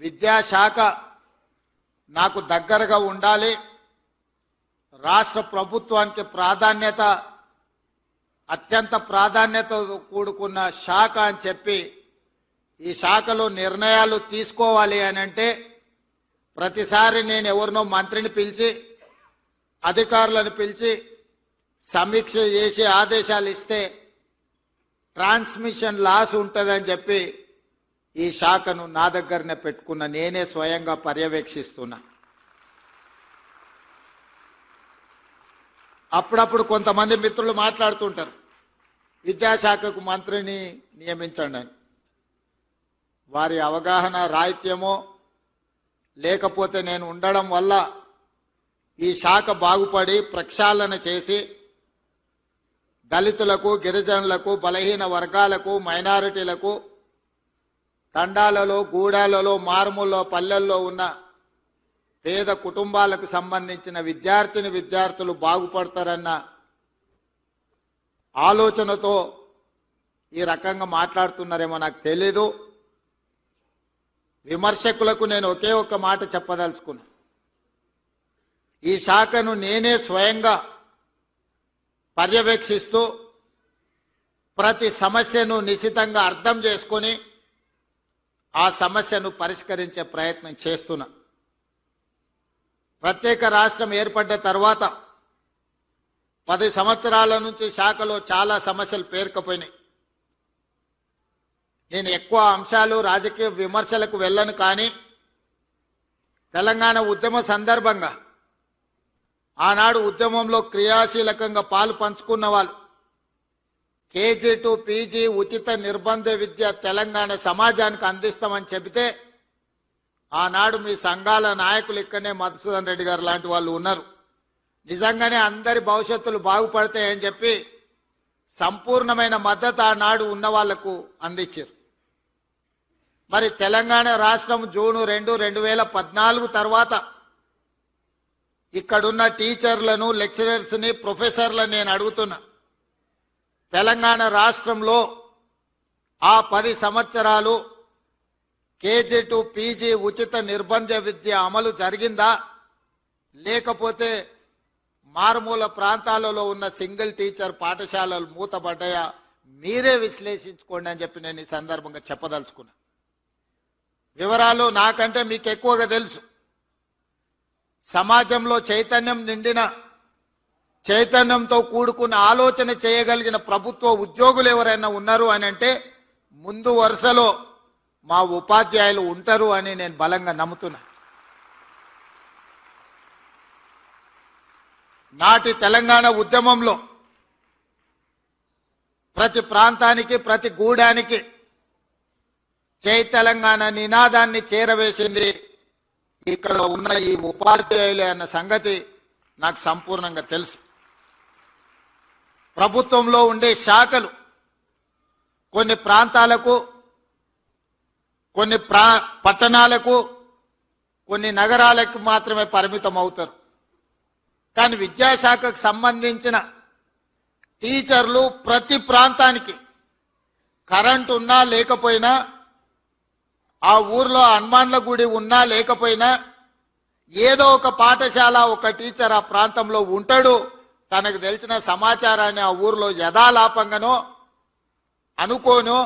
విద్యాశాఖ నాకు దగ్గరగా ఉండాలి. రాష్ట్ర ప్రభుత్వానికి ప్రాధాన్యత అత్యంత ప్రాధాన్యతతో కూడుకున్న శాఖ అని చెప్పి ఈ శాఖలో నిర్ణయాలు తీసుకోవాలి అని అంటే ప్రతిసారి నేను ఎవరినో మంత్రిని పిలిచి అధికారులను పిలిచి సమీక్ష చేసి ఆదేశాలు ఇస్తే ట్రాన్స్మిషన్ లాస్ ఉంటుందని చెప్పి ఈ శాఖను నా దగ్గరనే పెట్టుకున్న నేనే స్వయంగా పర్యవేక్షిస్తున్నా. అప్పుడప్పుడు కొంతమంది మిత్రులు మాట్లాడుతుంటారు. విద్యాశాఖకు మంత్రిని నియమించండి అని. వారి అవగాహన రాహిత్యమో లేకపోతే నేను ఉండడం వల్ల ఈ శాఖ బాగుపడి ప్రక్షాళన చేసి దళితులకు గిరిజనులకు బలహీన వర్గాలకు మైనారిటీలకు తండాలలో గూడాలలో మారుమూల్లో పల్లెల్లో ఉన్న పేద కుటుంబాలకు సంబంధించిన విద్యార్థిని విద్యార్థులు బాగుపడతారన్న ఆలోచనతో ఈ రకంగా మాట్లాడుతున్నారేమో నాకు తెలీదు. విమర్శకులకు నేను ఒకే ఒక్క మాట చెప్పదలుచుకున్నా. ఈ శాఖను నేనే స్వయంగా పర్యవేక్షిస్తూ ప్రతి సమస్యను నిశితంగా అర్థం చేసుకొని ఆ సమస్యను పరిష్కరించే ప్రయత్నం చేస్తున్నా. ప్రత్యేక రాష్ట్రం ఏర్పడ్డ తర్వాత పది సంవత్సరాల నుంచి శాఖలో చాలా సమస్యలు పేర్కపోయినాయి. నేను ఎక్కువ అంశాలు రాజకీయ విమర్శలకు వెళ్ళను కానీ తెలంగాణ ఉద్యమ సందర్భంగా ఆనాడు ఉద్యమంలో క్రియాశీలకంగా పాలు పంచుకున్న వాళ్ళు కేజీ టు పీజీ ఉచిత నిర్బంధ విద్య తెలంగాణ సమాజానికి అందిస్తామని చెబితే ఆనాడు మీ సంఘాల నాయకులు ఇక్కడనే మధుసూదన్ రెడ్డి గారు లాంటి వాళ్ళు ఉన్నారు. నిజంగానే అందరి భవిష్యత్తులు బాగుపడతాయని చెప్పి సంపూర్ణమైన మద్దతు ఆనాడు ఉన్న వాళ్ళకు అందించారు. మరి తెలంగాణ రాష్ట్రం జూను రెండు రెండు వేల పద్నాలుగు తర్వాత ఇక్కడున్న టీచర్లను లెక్చరర్స్ని ప్రొఫెసర్లను నేను అడుగుతున్నా. తెలంగాణ రాష్ట్రంలో ఆ పది సంవత్సరాలు కేజీ టు పీజీ ఉచిత నిర్బంధ విద్య అమలు జరిగిందా? లేకపోతే మారుమూల ప్రాంతాలలో ఉన్న సింగిల్ టీచర్ పాఠశాలలు మూతబడ్డాయా మీరే విశ్లేషించుకోండి అని చెప్పి నేను ఈ సందర్భంగా చెప్పదలుచుకున్నా. వివరాలు నాకంటే మీకు ఎక్కువగా తెలుసు. సమాజంలో చైతన్యం నిండిన చైతన్యంతో కూడుకున్న ఆలోచన చేయగలిగిన ప్రభుత్వ ఉద్యోగులు ఎవరైనా ఉన్నారు అని అంటే ముందు వరుసలో మా ఉపాధ్యాయులు ఉంటారు అని నేను బలంగా నమ్ముతున్నా. నాటి తెలంగాణ ఉద్యమంలో ప్రతి ప్రాంతానికి ప్రతి గూడానికి జై తెలంగాణ నినాదాన్ని చేరవేసింది ఇక్కడ ఉన్న ఈ ఉపాధ్యాయులే అన్న సంగతి నాకు సంపూర్ణంగా తెలుసు. ప్రభుత్వంలో ఉండే శాఖలు కొన్ని ప్రాంతాలకు కొన్ని ప్రా పట్టణాలకు కొన్ని నగరాలకు మాత్రమే పరిమితం అవుతారు. కానీ విద్యాశాఖకు సంబంధించిన టీచర్లు ప్రతి ప్రాంతానికి కరెంట్ ఉన్నా లేకపోయినా ఆ ఊర్లో హనుమాన్ల గుడి ఉన్నా లేకపోయినా ఏదో ఒక పాఠశాల ఒక టీచర్ ఆ ప్రాంతంలో ఉంటాడు. తనకు తెలిసిన సమాచారాన్ని ఆ ఊర్లో యథాలాపంగానో అనుకోనో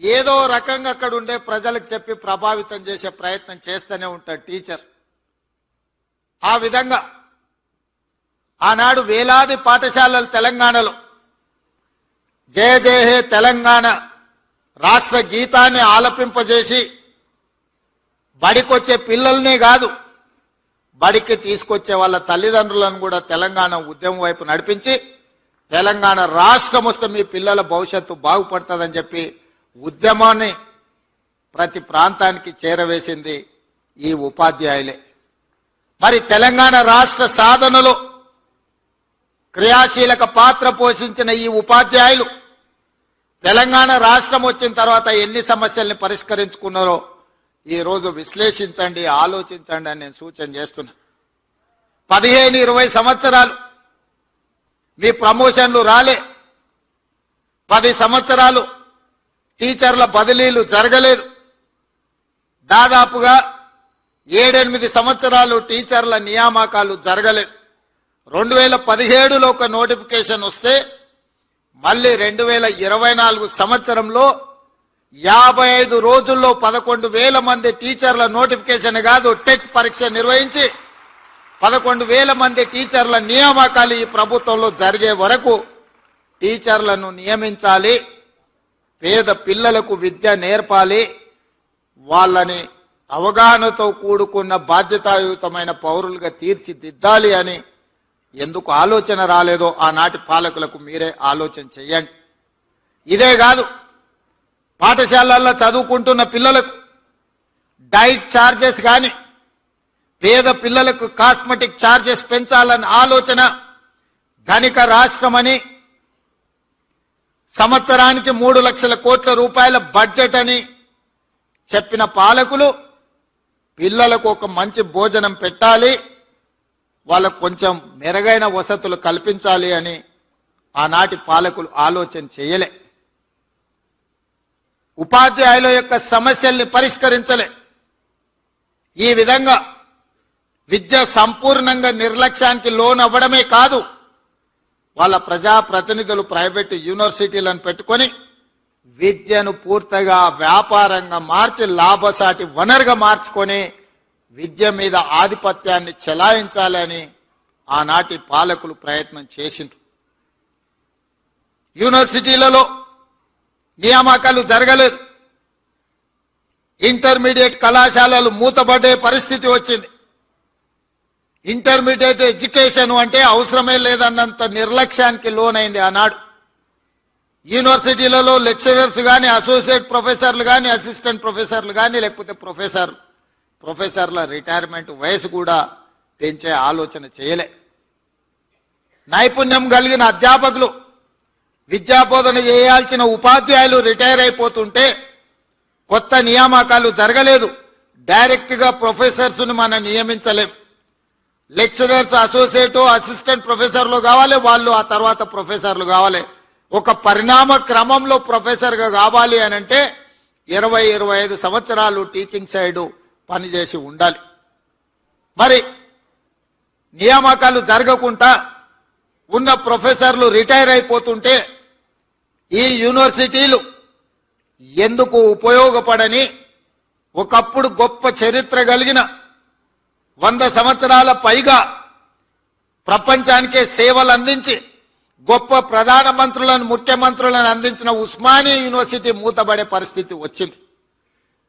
ఏదో రకంగా అక్కడ ఉండే ప్రజలకు చెప్పి ప్రభావితం చేసే ప్రయత్నం చేస్తూనే ఉంటాడు టీచర్. ఆ విధంగా ఆనాడు వేలాది పాఠశాలలు తెలంగాణలో జయ జయ హే తెలంగాణ రాష్ట్ర గీతాన్ని ఆలపింపజేసి బడికొచ్చే పిల్లల్నే కాదు బడికి తీసుకొచ్చే వాళ్ళ తల్లిదండ్రులను కూడా తెలంగాణ ఉద్యమం వైపు నడిపించి తెలంగాణ రాష్ట్రం వస్తే మీ పిల్లల భవిష్యత్తు బాగుపడుతుందని చెప్పి ఉద్యమాన్ని ప్రతి ప్రాంతానికి చేరవేసింది ఈ ఉపాధ్యాయులే. మరి తెలంగాణ రాష్ట్ర సాధనలో క్రియాశీలక పాత్ర పోషించిన ఈ ఉపాధ్యాయులు తెలంగాణ రాష్ట్రం వచ్చిన తర్వాత ఎన్ని సమస్యల్ని పరిష్కరించుకున్నారో ఈరోజు విశ్లేషించండి ఆలోచించండి అని నేను సూచన చేస్తున్నా. పదిహేను ఇరవై సంవత్సరాలు మీ ప్రమోషన్లు రాలే. పది సంవత్సరాలు టీచర్ల బదిలీలు జరగలేదు. దాదాపుగా ఏడెనిమిది సంవత్సరాలు టీచర్ల నియామకాలు జరగలేదు. రెండు వేల పదిహేడులో ఒక నోటిఫికేషన్ వస్తే మళ్ళీ రెండు వేల ఇరవై నాలుగు సంవత్సరంలో యాభై ఐదు రోజుల్లో పదకొండు వేల మంది టీచర్ల నోటిఫికేషన్ కాదు టెట్ పరీక్ష నిర్వహించి పదకొండు వేల మంది టీచర్ల నియామకాలు ఈ ప్రభుత్వంలో జరిగే వరకు టీచర్లను నియమించాలి పేద పిల్లలకు విద్య నేర్పాలి వాళ్ళని అవగాహనతో కూడుకున్న బాధ్యతాయుతమైన పౌరులుగా తీర్చిదిద్దాలి అని ఎందుకు ఆలోచన రాలేదో ఆనాటి పాలకులకు మీరే ఆలోచన చెయ్యండి ఇదే కాదు పాఠశాలల్లో చదువుకుంటున్న పిల్లలకు డైట్ ఛార్జెస్ కానీ పేద పిల్లలకు కాస్మెటిక్ ఛార్జెస్ పెంచాలన్న ఆలోచన ధనిక రాష్ట్రమని సంవత్సరానికి మూడు లక్షల కోట్ల రూపాయల బడ్జెట్ అని చెప్పిన పాలకులు పిల్లలకు ఒక మంచి భోజనం పెట్టాలి వాళ్ళకు కొంచెం మెరుగైన వసతులు కల్పించాలి అని ఆనాటి పాలకులు ఆలోచన చేయలే. ఉపాధ్యాయుల యొక్క సమస్యల్ని పరిష్కరించలే. ఈ విధంగా విద్య సంపూర్ణంగా నిర్లక్ష్యానికి లోన్ అవ్వడమే కాదు వాళ్ళ ప్రజా ప్రతినిధులు ప్రైవేట్ యూనివర్సిటీలను పెట్టుకొని విద్యను పూర్తిగా వ్యాపారంగా మార్చి లాభసాటి వనరుగా మార్చుకొని విద్య మీద ఆధిపత్యాన్ని చెలాయించాలని ఆనాటి పాలకులు ప్రయత్నం చేసిండ్రు. యూనివర్సిటీలలో నియామకాలు జరగలేదు. ఇంటర్మీడియట్ కళాశాలలు మూతబడే పరిస్థితి వచ్చింది. ఇంటర్మీడియట్ ఎడ్యుకేషన్ అంటే అవసరమే లేదన్నంత నిర్లక్ష్యానికి లోనైంది ఆనాడు. యూనివర్సిటీలలో లెక్చరర్స్ కానీ అసోసియేట్ ప్రొఫెసర్లు కానీ అసిస్టెంట్ ప్రొఫెసర్లు కానీ లేకపోతే ప్రొఫెసర్ ప్రొఫెసర్ల రిటైర్మెంట్ వయసు కూడా పెంచే ఆలోచన చేయలే. నైపుణ్యం కలిగిన అధ్యాపకులు విద్యాబోధన చేయాల్సిన ఉపాధ్యాయులు రిటైర్ అయిపోతుంటే కొత్త నియామకాలు జరగలేదు. డైరెక్ట్గా ప్రొఫెసర్స్ను మనం నియమించలేం. లెక్చరర్స్ అసోసియేట్ అసిస్టెంట్ ప్రొఫెసర్లు కావాలి వాళ్ళు ఆ తర్వాత ప్రొఫెసర్లు కావాలి. ఒక పరిణామ క్రమంలో ప్రొఫెసర్గా కావాలి అని అంటే ఇరవై ఇరవై ఐదు సంవత్సరాలు టీచింగ్ సైడు పనిచేసి ఉండాలి. మరి నియామకాలు జరగకుండా ఉన్న ప్రొఫెసర్లు రిటైర్ అయిపోతుంటే ఈ యూనివర్సిటీలు ఎందుకు ఉపయోగపడని ఒకప్పుడు గొప్ప చరిత్ర కలిగిన వంద సంవత్సరాల పైగా ప్రపంచానికే సేవలు అందించి గొప్ప ప్రధానమంత్రులను ముఖ్యమంత్రులను అందించిన ఉస్మానియా యూనివర్సిటీ మూతబడే పరిస్థితి వచ్చింది.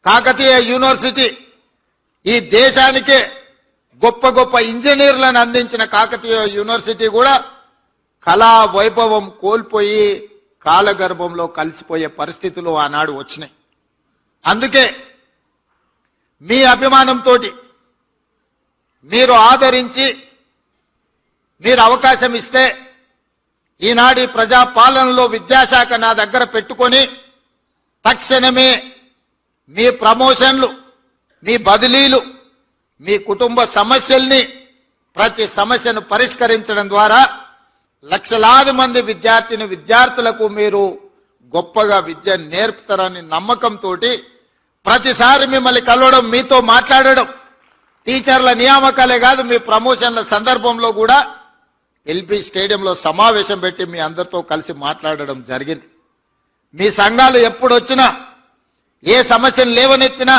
కాకతీయ యూనివర్సిటీ ఈ దేశానికే గొప్ప గొప్ప ఇంజనీర్లను అందించిన కాకతీయ యూనివర్సిటీ కూడా కళా వైభవం కోల్పోయి కాలగర్భంలో కలిసిపోయే పరిస్థితులు ఆనాడు వచ్చినాయి. అందుకే మీ అభిమానంతో మీరు ఆదరించి మీరు అవకాశం ఇస్తే ఈనాడు ప్రజాపాలనలో విద్యాశాఖ నా దగ్గర పెట్టుకొని తక్షణమే మీ ప్రమోషన్లు మీ బదిలీలు మీ కుటుంబ సమస్యల్ని ప్రతి సమస్యను పరిష్కరించడం ద్వారా లక్షలాది మంది విద్యార్థిని విద్యార్థులకు మీరు గొప్పగా విద్య నేర్పుతారని నమ్మకంతో ప్రతిసారి మిమ్మల్ని కలవడం మీతో మాట్లాడడం టీచర్ల నియామకాలే కాదు మీ ప్రమోషన్ల సందర్భంలో కూడా ఎల్బీ స్టేడియంలో సమావేశం పెట్టి మీ అందరితో కలిసి మాట్లాడడం జరిగింది. మీ సంఘాలు ఎప్పుడు వచ్చినా ఏ సమస్యను లేవనెత్తినా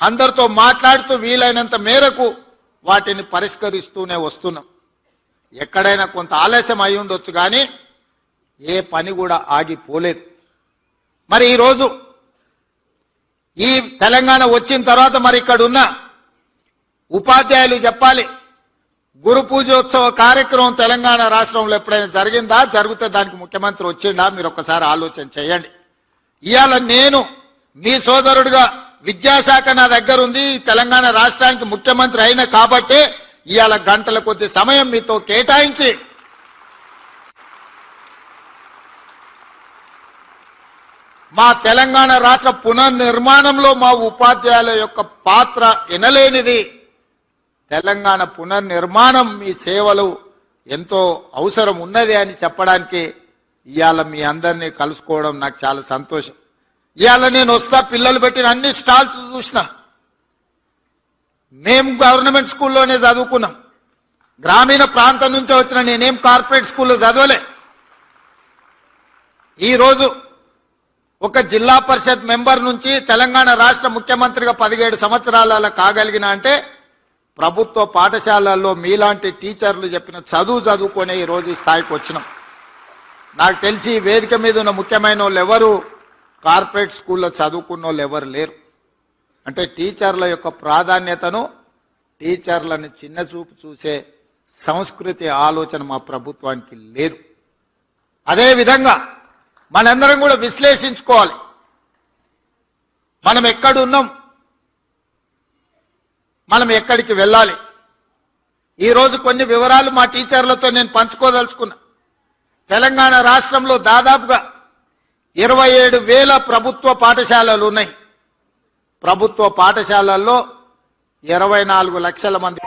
అందరితో మాట్లాడుతూ వీలైనంత మేరకు వాటిని పరిష్కరిస్తూనే వస్తున్నాం. ఎక్కడైనా కొంత ఆలస్యం అయి ఉండొచ్చు కానీ ఏ పని కూడా ఆగిపోలేదు. మరి ఈరోజు ఈ తెలంగాణ వచ్చిన తర్వాత మరి ఇక్కడ ఉన్న ఉపాధ్యాయులు చెప్పాలి గురు పూజోత్సవ కార్యక్రమం తెలంగాణ రాష్ట్రంలో ఎప్పుడైనా జరిగిందా? జరిగితే దానికి ముఖ్యమంత్రి వచ్చిండా? మీరు ఒక్కసారి ఆలోచన చేయండి. ఇవాళ నేను మీ సోదరుడిగా విద్యాశాఖ నా దగ్గర ఉంది ఈ తెలంగాణ రాష్ట్రానికి ముఖ్యమంత్రి అయిన కాబట్టి ఇవాళ గంటల కొద్ది సమయం మీతో కేటాయించి మా తెలంగాణ రాష్ట్ర పునర్నిర్మాణంలో మా ఉపాధ్యాయుల యొక్క పాత్ర ఎనలేనిది. తెలంగాణ పునర్నిర్మాణం మీ సేవలు ఎంతో అవసరం ఉన్నది అని చెప్పడానికి ఇవాళ మీ అందరినీ కలుసుకోవడం నాకు చాలా సంతోషం. ఇవాళ నేను వస్తా పిల్లలు పెట్టిన అన్ని స్టాల్స్ చూసిన. మేము గవర్నమెంట్ స్కూల్లోనే చదువుకున్నాం. గ్రామీణ ప్రాంతం నుంచే వచ్చిన నేనేం కార్పొరేట్ స్కూల్లో చదవలే. ఈరోజు ఒక జిల్లా పరిషత్ మెంబర్ నుంచి తెలంగాణ రాష్ట్ర ముఖ్యమంత్రిగా పదిహేడు సంవత్సరాల కాగలిగిన అంటే ప్రభుత్వ పాఠశాలల్లో మీలాంటి టీచర్లు చెప్పిన చదువు చదువుకునే ఈరోజు ఈ స్థాయికి వచ్చినాం. నాకు తెలిసి ఈ వేదిక మీద ఉన్న ముఖ్యమైన వాళ్ళు ఎవరు? కార్పొరేట్ స్కూల్లో చదువుకున్న వాళ్ళు ఎవరు లేరు. అంటే టీచర్ల యొక్క ప్రాధాన్యతను టీచర్లను చిన్న చూపు చూసే సంస్కృతి ఆలోచన మా ప్రభుత్వానికి లేదు. అదే విధంగా మనందరం కూడా విశ్లేషించుకోవాలి. మనం ఎక్కడున్నాం? మనం ఎక్కడికి వెళ్ళాలి? ఈరోజు కొన్ని వివరాలు మా టీచర్లతో నేను పంచుకోదలుచుకున్నా. తెలంగాణ రాష్ట్రంలో దాదాపుగా ఇరవై ఏడు వేల ప్రభుత్వ పాఠశాలలు ఉన్నాయి. ప్రభుత్వ పాఠశాలల్లో ఇరవై నాలుగు లక్షల మంది